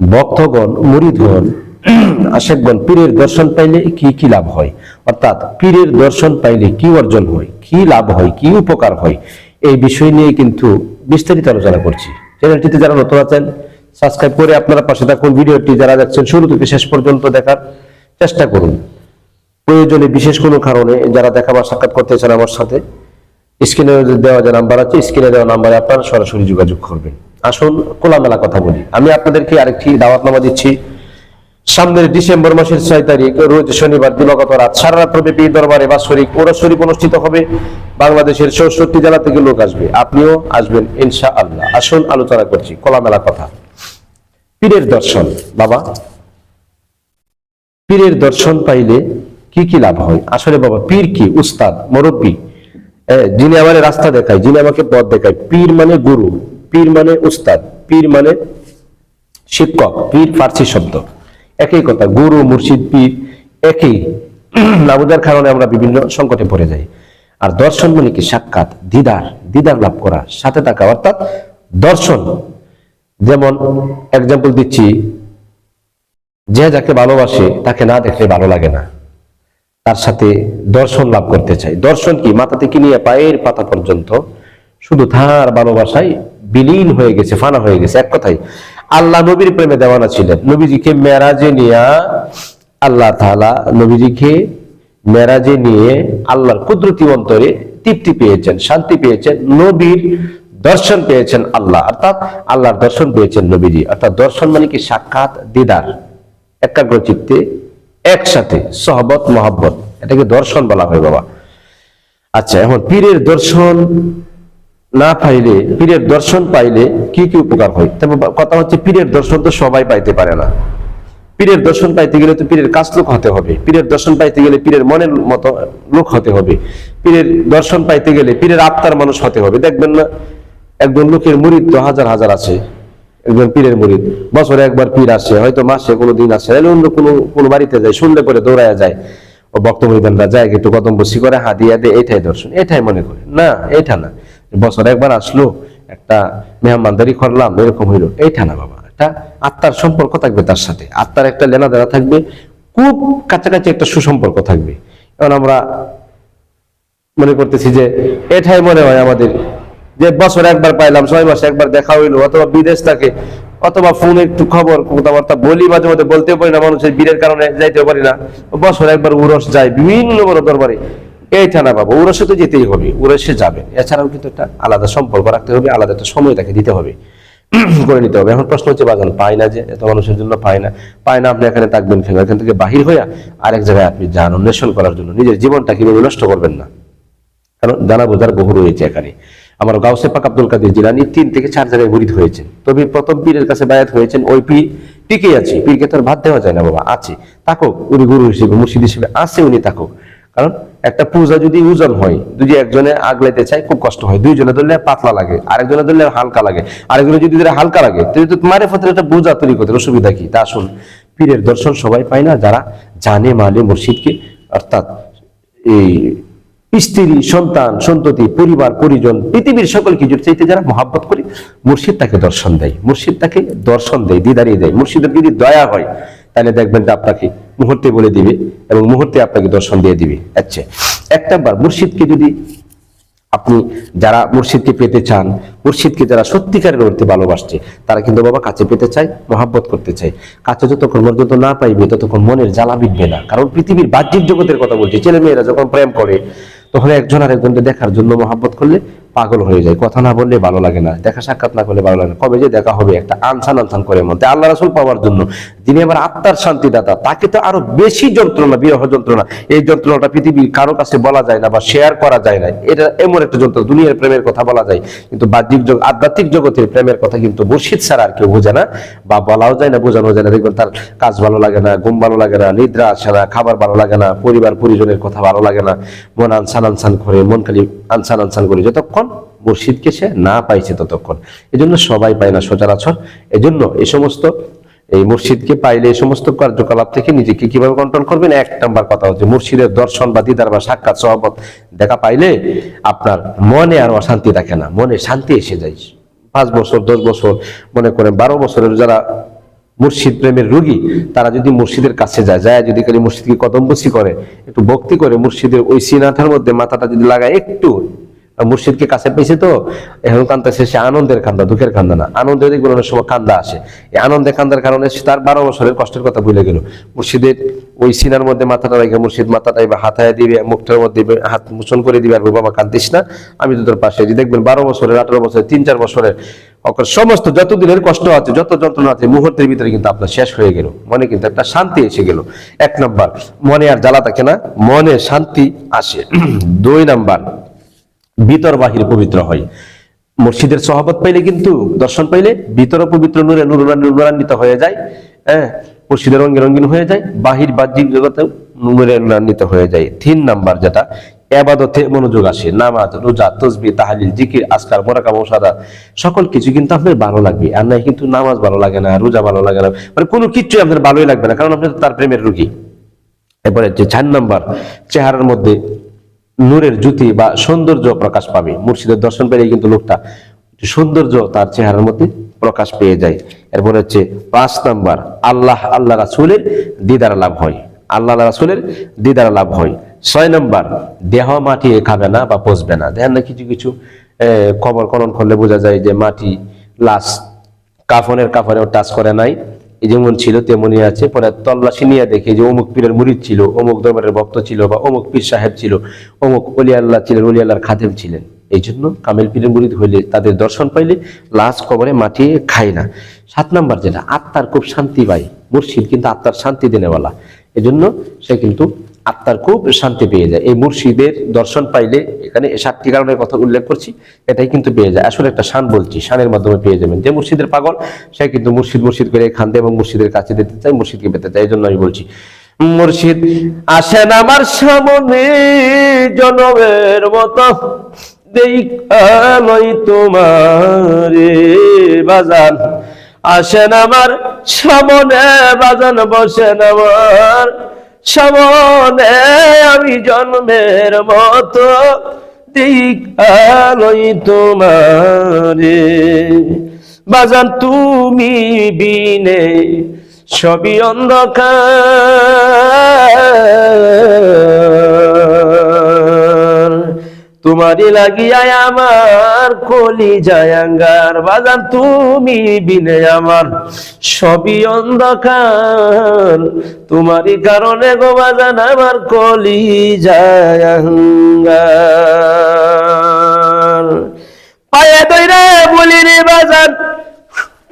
ভক্তগণ মুরিদগণ, আশেকগণ, পীরের দর্শন পাইলে কি কি লাভ হয়? অর্থাৎ পীরের দর্শন পাইলে কি অর্জন হয়? কি লাভ হয়? কি উপকার হয়? এই বিষয় নিয়ে কিন্তু বিস্তারিত আলোচনা করছি। চ্যানেলটিতে যারা নতুন আছেন সাবস্ক্রাইব করে আপনারা পাশে থাকুন। ভিডিওটি যারা দেখছেন, শুরু থেকে শেষ পর্যন্ত দেখার চেষ্টা করুন। প্রয়োজনে বিশেষ কোনো কারণে যারা দেখা বা সাক্ষাৎ করতে চান আমার সাথে, স্ক্রিনে দেওয়া যে নাম্বার আছে, স্ক্রিনে দেওয়া নাম্বারে আপনারা সরাসরি যোগাযোগ করবেন। আসুন খোলামেলা কথা বলি। আমি আপনাদেরকে আরেকটি দাওয়াতনামা দিচ্ছি। সামনের ডিসেম্বর মাসের ছয় তারিখ, রোজ শনিবার দিবাগত রাত সারা রাত্র ব্যাপী দরবারে বাৎসরিক ওরা শরীফ অনুষ্ঠিত হবে। বাংলাদেশের চৌষট্টি জেলা থেকে লোক আসবে। আপনিও আসবেন ইনশা আল্লাহ আসুন আলোচনা করছি, খোলামেলা কথা। পীরের দর্শন, বাবা। পীরের দর্শন পাইলে কি কি লাভ হয়? আসলে বাবা, পীর কি? উস্তাদ, মুরব্বী। যিনি আমার রাস্তা দেখায়, যিনি আমাকে পথ দেখায়, পীর মানে গুরু। পীর মানে উস্তাদ, পীর মানে শিক্ষক, পীর ফার্সি শব্দ। একই কথা, গুরু, মুর্শিদ, পীর, একই। না বোঝার কারণে আমরা বিভিন্ন সংকটে পড়ে যাই। আর দর্শন মানে কি? সাক্ষাৎ, দিদার দিদার লাভ করা, সাথে থাকা, অর্থাৎ দর্শন। যেমন এক্সাম্পল দিচ্ছি, যে যাকে ভালোবাসে, তাকে না দেখলে ভালো লাগে না। তার সাথে দর্শন লাভ করতে চাই। দর্শন কি? মাথা থেকে নিয়ে পায়ের পাতা পর্যন্ত। শুধু তার ভালোবাসায় বিলীন হয়ে গেছে, ফানা হয়ে গেছে, এক কথাই আল্লাহ নবীর প্রেমে দেওয়ানা ছিলেন। নবীজিকে মেরাজে নিয়া আল্লাহ তালা নবীজিকে মেরাজে নিয়ে আল্লাহর কুদরতি অন্তরে তৃপ্তি পেয়েছেন, শান্তি পেয়েছেন, নবীর দর্শন পেয়েছেন আল্লাহ। অর্থাৎ আল্লাহর দর্শন পেয়েছেন নবীজি। অর্থাৎ দর্শন মানে কি? সাক্ষাৎ, দিদার, একাগ্র চিত্তে একসাথে, সহবত, মহাব্বত। এটাকে দর্শন বলা হয় বাবা। আচ্ছা এখন পীরের দর্শন না পাইলে, পীরের দর্শন পাইলে কি কি উপকার হয়? তবে কথা হচ্ছে পীরের দর্শন তো সবাই পাইতে পারে না। পীরের দর্শন পাইতে গেলে তো পীরের কাজ লোক হতে হবে। পীরের দর্শন পাইতে গেলে পীরের মনের মতো লোক হতে হবে। পীরের দর্শন পাইতে গেলে পীরের আত্মার মানুষ হতে হবে। দেখবেন না, একজন লোকের মুরিদ তো হাজার হাজার আছে। একজন পীরের মুরিদ। বছরে একবার পীর আসে, হয়তো মাসে কোনো দিন আসে অন্য কোনো কোনো বাড়িতে যায় শুনলে পরে দৌড়ায় যায়। ও বক্তব্যদানরা যায় একটু কদম বসি করে হা দিয়া দে, এটাই দর্শন, এটাই মনে করে। না, এটা না। বছরে একবার আসলো, একটা মেহমানদারি করলাম, এরকম হইল। এইটা না বাবা, একটা আত্মার সম্পর্ক থাকবে তার সাথে। আত্মার একটা লেনা দেনা থাকবে, খুব কাছাকাছি একটা সুসম্পর্ক থাকবে। এখন আমরা মনে করতেছি যে, এটাই মনে হয় আমাদের, যে বছর একবার পাইলাম, ছয় মাসে একবার দেখা হইল, অথবা বিদেশ থাকে, অথবা ফোনে একটু খবর, কথাবার্তা বলি, মাঝে মধ্যে বলতেও পারি না, মানুষের বীরের কারণে যাইতেও পারি না। বছর একবার উরস যায়, বিভিন্ন বড় দরবারে। এইটা না বাবা উরসে তো যেতেই হবে উরসে যাবে। এছাড়াও কিন্তু একটা আলাদা সম্পর্ক রাখতে হবে, আলাদা একটা সময় তাকে দিতে হবে। করে নিতে হবে। এখন প্রশ্ন হচ্ছে, বাজান, পায় না যে, এত মানুষের জন্য পায় না। পায় না, আপনি এখানে থাকবেন এখান থেকে বাহির হইয়া আরেক জায়গায় আপনি যান অন্বেষণ করার জন্য। নিজের জীবনটা কীভাবে নষ্ট করবেন না? কারণ জানা বোঝার বহু রয়েছে এখানে। আমার গাউসে পাক আব্দুল কাদের জিলানি তিন থেকে চার জায়গায় মুরিদ হয়েছেন। তবে প্রথম পীরের কাছে বায়াত হয়েছেন, ওই পীর টিকে আছে। পীরকে তো আর ভাত দেওয়া যায় না, বাবা, আছে। থাকুক, উনি গুরু হিসেবে, মুর্শিদ হিসেবে আছে, উনি থাকুক। কারণ একটা পূজা যদি ওজন হয় যদি একজনে আগলাইতে চায়, খুব কষ্ট হয়। দুইজনে ধরলে পাতলা লাগে, আরেকজনে ধরলে হালকা লাগে। আরেকজনে যদি হালকা লাগে তো মারে ফতের একটা বোঝা তৈরি করতে অসুবিধা কি? তা আসুন, পীরের দর্শন সবাই পায় না, যারা জানে মানে মুর্শিদকে। অর্থাৎ এই স্ত্রী, সন্তান, সন্ততি, পরিবার, পরিজন, পৃথিবীর সকল কিছুর চাইতে যারা মহাব্বত করে, মুর্শিদ তাকে দর্শন দেয়। মুর্শিদ তাকে দর্শন দেয় দিদারিয়ে দেয়। মুর্শিদের যদি দয়া হয় তাহলে দেখবেন যে আপনাকে মুহূর্তে বলে দিবে এবং মুহূর্তে আপনাকে দর্শন দিয়ে দিবে। আচ্ছা এক নাম্বার, মুর্শিদকে যদি আপনি যারা মুর্শিদকে পেতে চান, মুর্শিদকে যারা সত্যিকারের অর্থে ভালোবাসছে, তারা কিন্তু বাবা কাছে পেতে চায়, মহাব্বত করতে চায়। কাছে যতক্ষণ পর্যন্ত না পাইবে, ততক্ষণ মনের জ্বালা মিটবে না। কারণ পৃথিবীর বাহ্যিক জগতের কথা বলছি ছেলে মেয়েরা যখন প্রেম করে, তখন একজন আর একজনকে দেখার জন্য মহাব্বত করলে পাগল হয়ে যায়, কথা না বললে ভালো লাগে না, দেখা সাক্ষাৎ না করলে ভালো লাগে না। কবে যে দেখা হবে একটা আনসান আনসান করে মধ্যে আল্লাহ রাসুল পাওয়ার জন্য যিনি আবার আত্মার শান্তিদাতা, তাকে তো আরও বেশি যন্ত্রণা, বিরহ যন্ত্রণা, এই যন্ত্রণাটা পৃথিবীর কারও কাছে বলা যায় না বা শেয়ার করা যায় না। এটা এমন একটা যন্ত্রণা, দুনিয়ার প্রেমের কথা বলা যায়। কিন্তু বাহ্যিক জগ, আধ্যাত্মিক জগতের প্রেমের কথা কিন্তু মুর্শিদ ছাড়া আর কেউ বোঝে না বা বলাও যায় না, বোঝানো যায় না। দেখবেন তার কাজ ভালো লাগে না, ঘুম ভালো লাগে না, নিদ্রা আসে না, খাবার ভালো লাগে না পরিবার পরিজনের কথা ভালো লাগে না। মন আনসান আনসান করে, মন খালি আনসান আনসান করে, যতক্ষণ মুর্শিদকে সে না পাইছে ততক্ষণ। এজন্য সবাই পায় না সচরাচর। এজন্য এই সমস্ত, এই মুর্শিদকে পাইলে এই সমস্ত কার্যকলাপ থেকে নিজেকে কীভাবে কন্ট্রোল করবেন? এক নাম্বার কথা হচ্ছে মুর্শিদের দর্শন বা দিদার বা সাক্ষাৎ সহবত দেখা পাইলে আপনার মনে আর অশান্তি থাকে না, মনে শান্তি এসে যায়। পাঁচ বছর, দশ বছর, মনে করেন বারো বছরের যারা মুর্শিদ প্রেমের রোগী, তারা যদি মুর্শিদের কাছে যায় যায় যদি খালি মুর্শিদকে কদমবসি করে, একটু ভক্তি করে মুর্শিদের ওই সিনাথার মধ্যে মাথাটা যদি লাগায়, একটু মুর্শিদকে কাছে পেয়েছে তো, এখন কান্দাছে সে আনন্দের কান্দা, দুঃখের কান্দা না। আনন্দের সময় কান্দা আসে। এই আনন্দে কান্দার কারণে সে তার বারো বছরের কষ্টের কথা ভুলে গেল। মুর্শিদের ওই সিনার মধ্যে মাথাটা রেখে মুর্শিদ মাথাটা এবার হাতায় দিবে, মুখটার মধ্যে হাত মোচন করে দিবে, আর বাবা কান্দিস না, আমি তো তোর পাশে আছি।" দেখবেন বারো বছরের, আঠারো বছরের, তিন, চার বছরের সমস্ত যত দিনের কষ্ট আছে, যত যন্ত্রণা আছে, মুহূর্তের ভিতরে কিন্তু আপনার শেষ হয়ে গেল। মনে কিন্তু একটা শান্তি এসে গেল। এক নাম্বার, মনে আর জ্বালা থাকে না, মনে শান্তি আসে। দুই নাম্বার ভিতর বাহির পবিত্র হয়। মসজিদের সহবত পাইলে কিন্তু, দর্শন পাইলে ভিতর পবিত্র নূরে নুরান্বিত হয়ে যায় হ্যাঁ? মুর্শিদের রঙে রঙিন হয়ে যায়, বাহির বাহ্যিক জগতে নূরে নুরান্বিত হয়ে যায়। তিন নাম্বার যেটা, এবাদতে মনোযোগ আসে, নামাজ, রোজা, তসবি, তাহালিল, জিকির, আজকার মোরাকা মশাদা সকল কিছু কিন্তু আপনার ভালো লাগবে। আর নাই কিন্তু নামাজ ভালো লাগে না, রোজা ভালো লাগে না মানে কোনো কিছুই আপনার ভালোই লাগবে না, কারণ আপনি তার প্রেমের রুগী। এরপরে যে চার নাম্বার, চেহারার মধ্যে নূরের জ্যোতি বা সৌন্দর্য প্রকাশ পাবে। মুর্শিদের দর্শন পেলে কিন্তু লোকটা সৌন্দর্য তার চেহারার মধ্যে প্রকাশ পেয়ে যায়। এরপরে হচ্ছে পাঁচ নাম্বার, আল্লাহ আল্লাহ রাসুলের দিদার লাভ হয়। আল্লাহ রাসুলের দিদার লাভ হয়। ছয় নম্বর, দেহ মাটি খাবে না বা পচবে না। দেখেন না কিছু কিছু খবর কলন করলে বোঝা যায় যে মাটি লাশ কাফনের কাফনেও টাচ করে নাই। যেমন ছিল, তেমনই আছে। পরে তল্লাশি নিয়ে দেখে যে অমুক পীরের মুরিদ ছিল, অমুক দরবারের ভক্ত ছিল বা অমুক পীর সাহেব ছিল, অমুক অলি আল্লাহ ছিলেন, অলি আল্লাহর খাদেম ছিলেন। এই জন্য কামেল পীরের মুরিদ হইলে তাদের দর্শন পাইলে লাশ কবরে মাটি খায় না। সাত নাম্বার যেটা, আত্মার খুব শান্তি পায়। মুর্শিদ কিন্তু আত্মার শান্তি দেনেওয়ালা। এজন্য সে কিন্তু আত্মার খুব শান্তি পেয়ে যায়। এই মুর্শিদের দর্শন পাইলে এখানে সাতটি কারণের কথা উল্লেখ করছি, এটাই কিন্তু পেয়ে যায়। আসলে একটা শান বলছি, শানের মাধ্যমে পেয়ে যাবেন। যে মুর্শিদের পাগল, সে কিন্তু মুর্শিদ মুর্শিদ করে খান্দে এবং মুর্শিদের কাছে দিতে চাই মুর্শিদকে পেতে চাই এই জন্য আমি বলছি, মুর্শিদ আসেন আমার সামনে জনমের মতো দেখালই তোমারে বাজান। আসেন আমার সামনে বাজান, বসেন আমার সামনে আমি জন্মের মতো দিকালই তোমারে। বাজান তুমি বিনে সবই অন্ধকার। তোমারই লাগিয়ায় আমার কলি জায়াঙ্গার বাজান তুমি বিনে আমার। সবই অন্ধকার, তোমারই কারণে গো বাজান আমার কলি জায়াঙ্গার পায়ে দইরা বলি রে বাজান,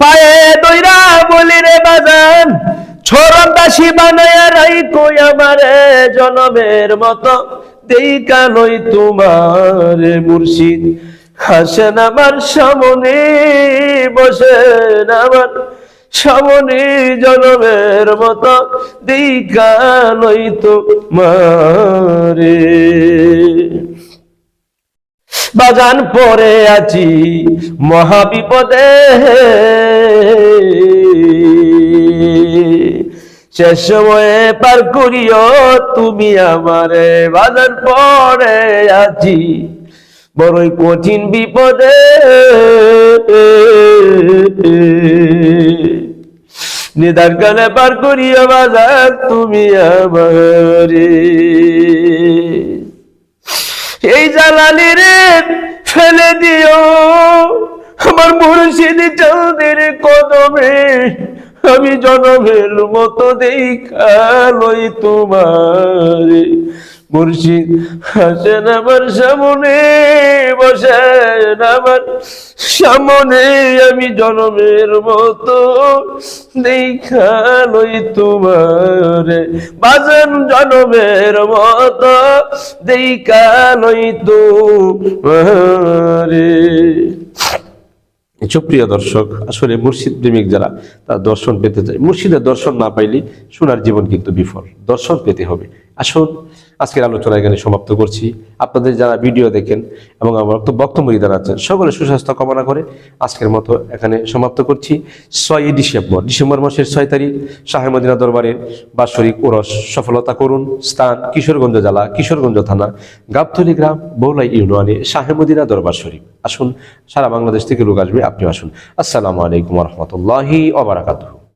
পায়ে দইরা বলি রে বাজান ছোরম দাসী বানায় রাই কই আমারে জনমের মতো। দেইকা লই তোমার মুর্শিদ। হাসেন আমার সামনে, বসেন আমার সামনে জনমের মতো। পরে আছি মহাবিপদে। শেষ সময়ে পার করিও তুমি আমারে বাজান পরে আছি বড়ই কঠিন বিপদে। নিদান কালে পার করিও বাজার তুমি আমারে। এই জ্বালানি রে ফেলে দিও। আমার মুর্শিদ চাঁদের কদমে আমি জনমের মতো দেখালই তোমার। মুর্শিদ হাসেন আমার সামনে, বসেন আমার সামনে। আমি জনমের মতো দেখালই তোমার। বাজেন জনমের মতো দেখালই তোমারে। সুপ্রিয় দর্শক, আসলে মুর্শিদ প্রেমিক যারা, তার দর্শন পেতে চায়। মুর্শিদের দর্শন না পাইলে সোনার জীবন কিন্তু বিফল। দর্শন পেতে হবে। আসুন আজকের আলোচনা এখানে সমাপ্ত করছি। আপনাদের যারা ভিডিও দেখেন এবং আমার বক্তব্য বক্তব্য জানাচ্ছেন, সকলে সুস্বাস্থ্য কামনা করে আজকের মতো এখানে সমাপ্ত করছি। ছয়ই ডিসেম্বর ডিসেম্বর মাসের ছয় তারিখ শাহেমদিনা দরবারের বাৎসরিক ওরস সফলতা করুন। স্থান কিশোরগঞ্জ জেলা, কিশোরগঞ্জ থানা, গাবতলি গ্রাম, বৌলাই ইউনিয়নে শাহেমদিনা দরবার শরীফ। আসুন, সারা বাংলাদেশ থেকে লোক আসবে আপনি আসুন। আসসালামু আলাইকুম রহমতুল্লাহি ওবরাকাতুহু